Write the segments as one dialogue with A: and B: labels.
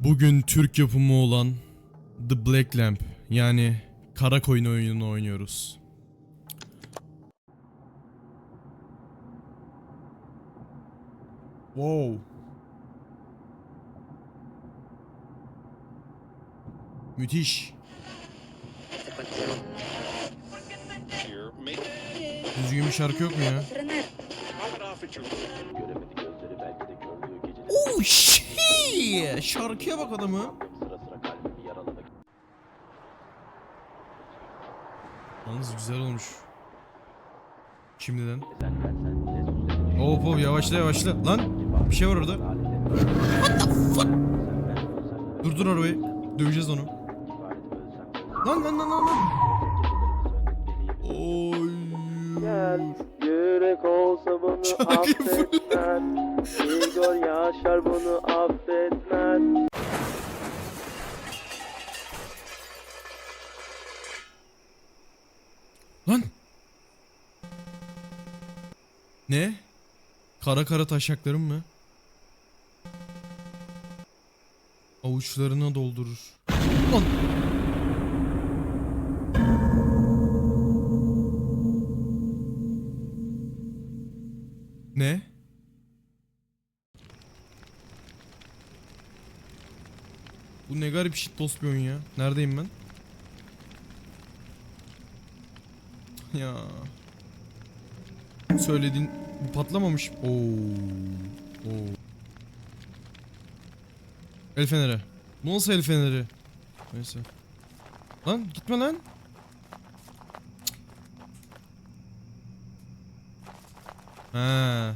A: Bugün Türk yapımı olan The Black Lamp yani Kara Koyun oyununu oynuyoruz. Wow. Müthiş. Düzgün bir şarkı yok mu ya? Oh shit! Şarkıya bak adamı.
B: sıra sıra kalbimi yaraladı
A: Yalnız güzel olmuş. Şimdiden. Hop hop yavaşla yavaşla. Lan bir şey var orada.
B: What the fuck?
A: Dur dur arabayı. Döveceğiz onu. Lan lan lan lan lan. Oy.
C: Yürek olsa bunu affetmez Igor Yaşar bunu affetmez
A: Ne? Kara kara taşaklarım mı? Avuçlarına doldurur. Lan. Ne? Bu ne garip shitpost bir oyun ya. Neredeyim ben? Ya. Söylediğin bu patlamamış. Oo. Oo. El feneri. Bu nasıl el feneri? Neyse. Lan gitme lan. Ha.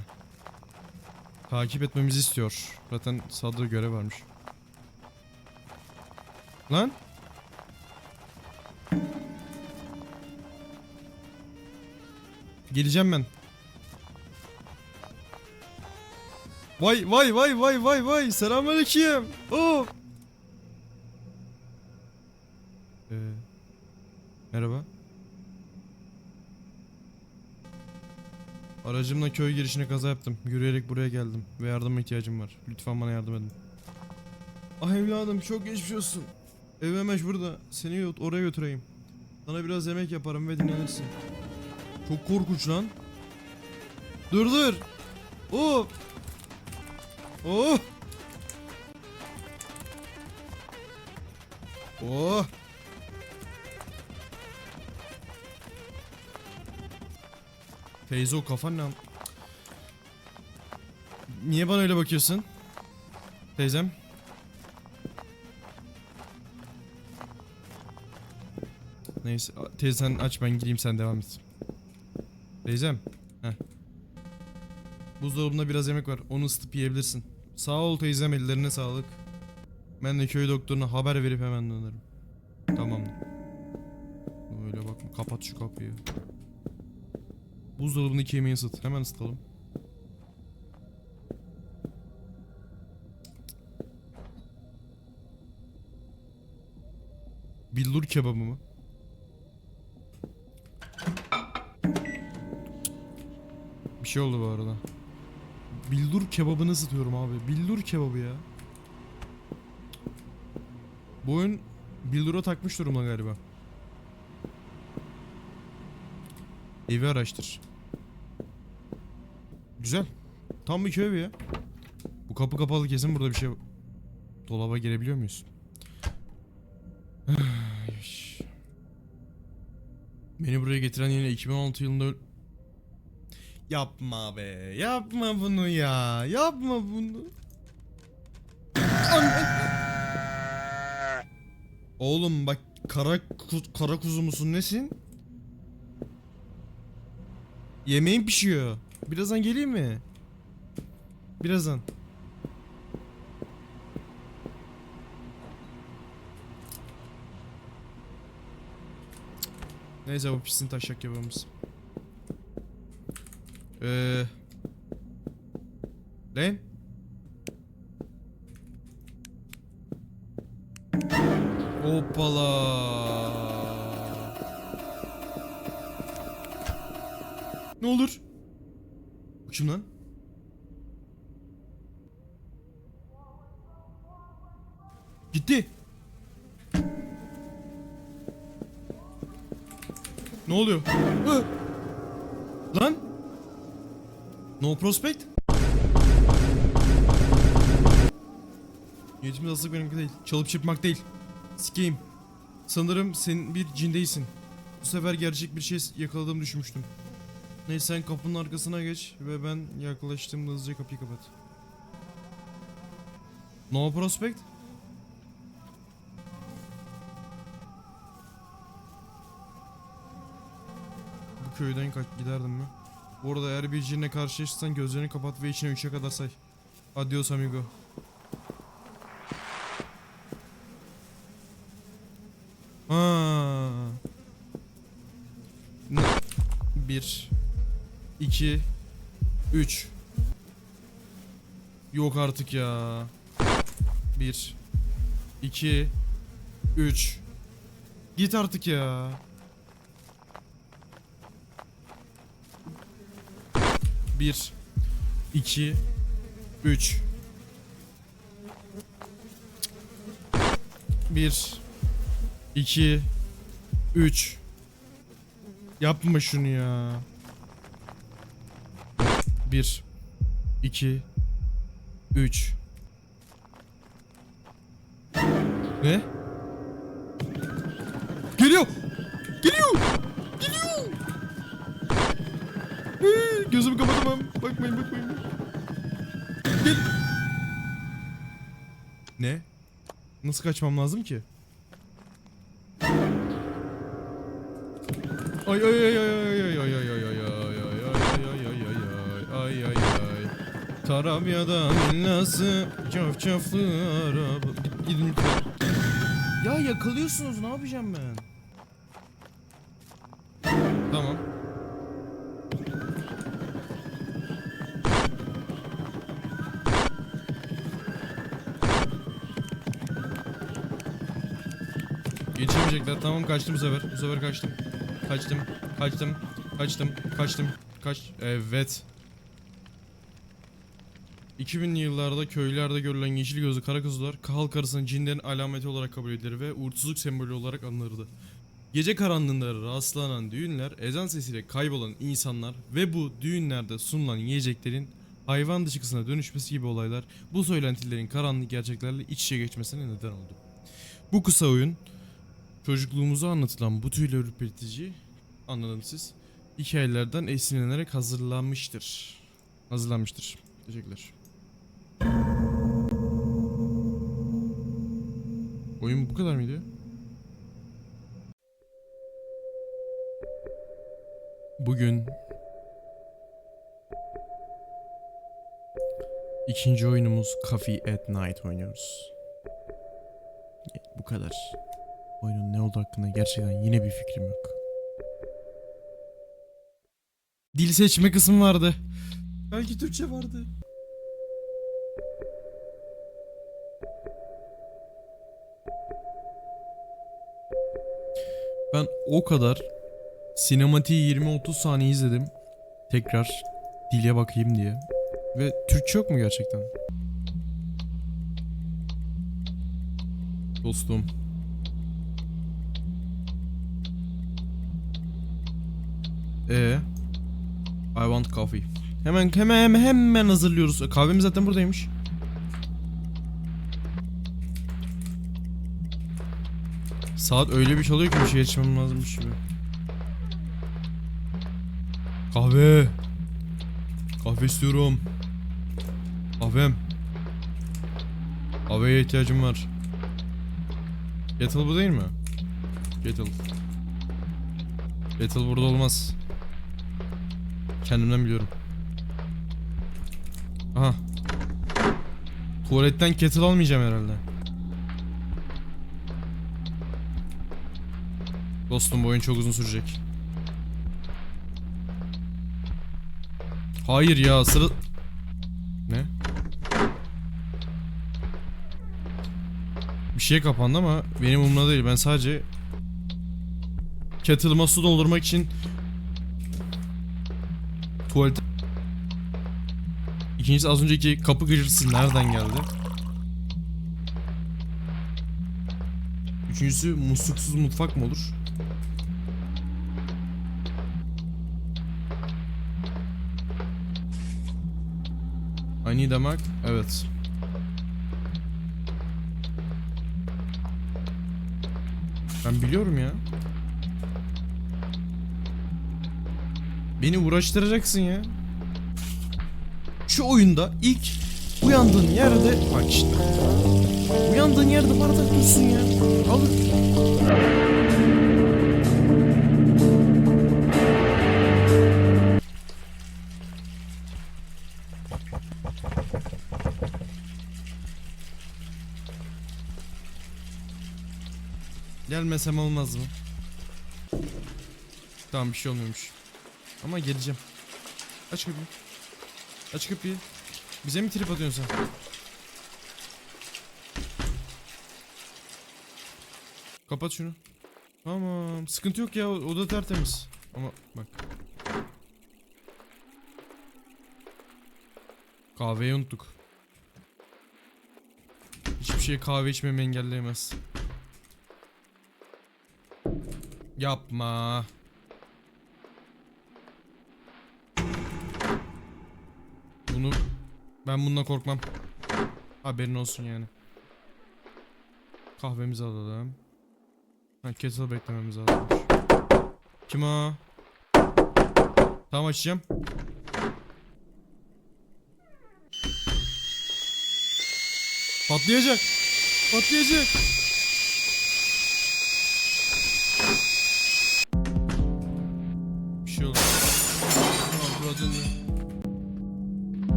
A: Takip etmemizi istiyor. Zaten sağda görev varmış. Lan. Geleceğim ben. Vay vay vay vay vay vay. Selamünaleyküm. Oo. Ee, merhaba. Aracımla köy girişine kaza yaptım. Yürüyerek buraya geldim ve yardıma ihtiyacım var. Lütfen bana yardım edin. Ah evladım çok geçmiş olsun. Ev hemen burada. Seni oraya götüreyim. Sana biraz yemek yaparım ve dinlenirsin. Çok korkunç lan. Dur dur. Oh. Oh. Oh. Teyze o kafan ne? Niye bana öyle bakıyorsun? Teyzem. Neyse a- teyze sen aç ben gireyim sen devam et. Teyzem. Heh. Buzdolabında biraz yemek var. Onu ısıtıp yiyebilirsin. Sağ ol teyzem ellerine sağlık. Ben de köy doktoruna haber verip hemen dönerim. Tamamdır. Öyle bakma kapat şu kapıyı. Buzdolabındaki yemeği ısıt. Hemen ısıtalım. Billur kebabı mı? Bir şey oldu bu arada. Bildur kebabını ısıtıyorum abi. Bildur kebabı ya. Bu oyun Bildur'a takmış durumda galiba. Evi araştır. Güzel. Tam bir köy ya. Bu kapı kapalı kesin burada bir şey... Dolaba girebiliyor muyuz? Beni buraya getiren yine 2016 yılında Yapma be. Yapma bunu ya. Yapma bunu. Oğlum bak kara ku- kara kuzu musun nesin? Yemeğin pişiyor. Birazdan geleyim mi? Birazdan. Neyse bu pissin taşak yapımız. Eee... Lan? Hoppala. Ne olur? Bu kim lan? Gitti. Ne oluyor? Hı! Lan? No prospect? Niyetimiz asıl benimki değil. Çalıp çırpmak değil. Sikeyim. Sanırım sen bir cin değilsin. Bu sefer gerçek bir şey yakaladığımı düşünmüştüm. Neyse sen kapının arkasına geç ve ben yaklaştığımda hızlıca kapıyı kapat. No prospect? Bu köyden kaç giderdim mi? Bu arada eğer bir cinle karşılaşırsan gözlerini kapat ve içine 3'e kadar say. Adios amigo. Ha. Bir. iki, Üç. Yok artık ya. Bir. iki, Üç. Git artık ya. Bir. iki, Üç. Bir. 2 3 Yapma şunu ya. 1 2 3 Ne? Gözümü kapatamam. Bakmayın bakmayın. Gel. Ne? Nasıl kaçmam lazım ki? Ay ay ay ay ay ay ay ay ay ay ay ay ay ay ay ay ay ay ay Tarabya'da villası Çafçaflı araba Git- Gidin Ya yakalıyorsunuz ne yapacağım ben Tamam Geçemeyecekler tamam kaçtım bu sefer bu sefer kaçtım Kaçtım, kaçtım, kaçtım, kaçtım, kaç... Evet. 2000'li yıllarda köylerde görülen yeşil gözlü kara kuzular halk arasında cinlerin alameti olarak kabul edilir ve uğursuzluk sembolü olarak anılırdı. Gece karanlığında rastlanan düğünler, ezan sesiyle kaybolan insanlar ve bu düğünlerde sunulan yiyeceklerin hayvan dışkısına dönüşmesi gibi olaylar bu söylentilerin karanlık gerçeklerle iç içe geçmesine neden oldu. Bu kısa oyun Çocukluğumuza anlatılan bu tüylü ürpertici, anladınız siz, hikayelerden esinlenerek hazırlanmıştır. Hazırlanmıştır. Teşekkürler. Oyun bu kadar mıydı? Bugün ikinci oyunumuz Coffee at Night oynuyoruz. Bu kadar. Oyunun ne olduğu hakkında gerçekten yine bir fikrim yok. Dil seçme kısmı vardı. Belki Türkçe vardı. Ben o kadar sinematiği 20-30 saniye izledim. Tekrar dile bakayım diye. Ve Türkçe yok mu gerçekten? Dostum. Ee, I want coffee. Hemen hemen hemen, hazırlıyoruz. Kahvemiz zaten buradaymış. Saat öyle bir çalıyor ki bir şey içmem lazımmış gibi. Kahve. Kahve istiyorum. Kahvem. Kahveye ihtiyacım var. Kettle bu değil mi? Kettle. Kettle burada olmaz. Kendimden biliyorum. Aha. Tuvaletten kettle almayacağım herhalde. Dostum bu oyun çok uzun sürecek. Hayır ya sıra... Ne? Bir şey kapandı ama benim umurumda değil. Ben sadece kettle'ıma su doldurmak için İkincisi az önceki kapı gıcırtısı nereden geldi? Üçüncüsü musluksuz mutfak mı olur? I need. Evet. Ben biliyorum ya. Beni uğraştıracaksın ya. Şu oyunda ilk uyandığın yerde bak işte. Uyandığın yerde bardak dursun ya. Al. Gelmesem olmaz mı? Tamam bir şey olmuyormuş. Ama geleceğim. Aç kapıyı. Aç kapıyı. Bize mi trip atıyorsun sen? Kapat şunu. Tamam. Sıkıntı yok ya. Oda tertemiz. Ama bak. Kahveyi unuttuk. Hiçbir şey kahve içmemi engelleyemez. Yapma. Bunu ben bununla korkmam. Haberin olsun yani. Kahvemizi alalım. Ha kettle beklememiz lazım. Kim o? Tamam açacağım. Patlayacak. Patlayacak.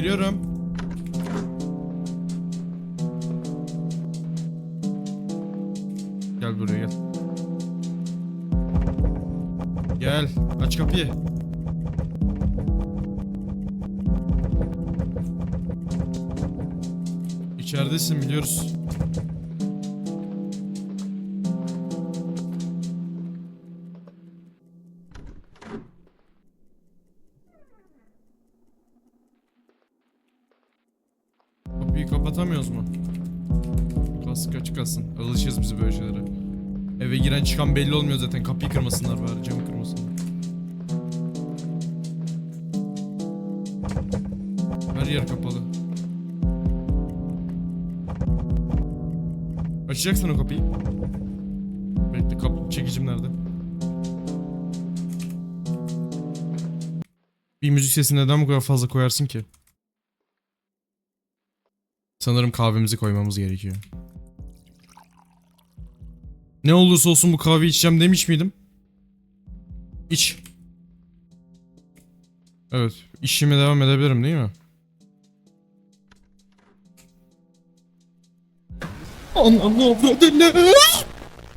A: Geliyorum. Gel buraya gel. Gel. Aç kapıyı. İçeridesin biliyoruz. Kapıyı kapatamıyoruz mu? Kask açık kalsın. Alışırız biz böyle şeylere. Eve giren çıkan belli olmuyor zaten. Kapıyı kırmasınlar bari. Camı kırmasınlar. Her yer kapalı. Açacaksın o kapıyı. Bekle kap çekicim nerede? Bir müzik sesini neden bu kadar fazla koyarsın ki? Sanırım kahvemizi koymamız gerekiyor. Ne olursa olsun bu kahve içeceğim demiş miydim? İç. Evet. işime devam edebilirim değil mi? Ananı avradını.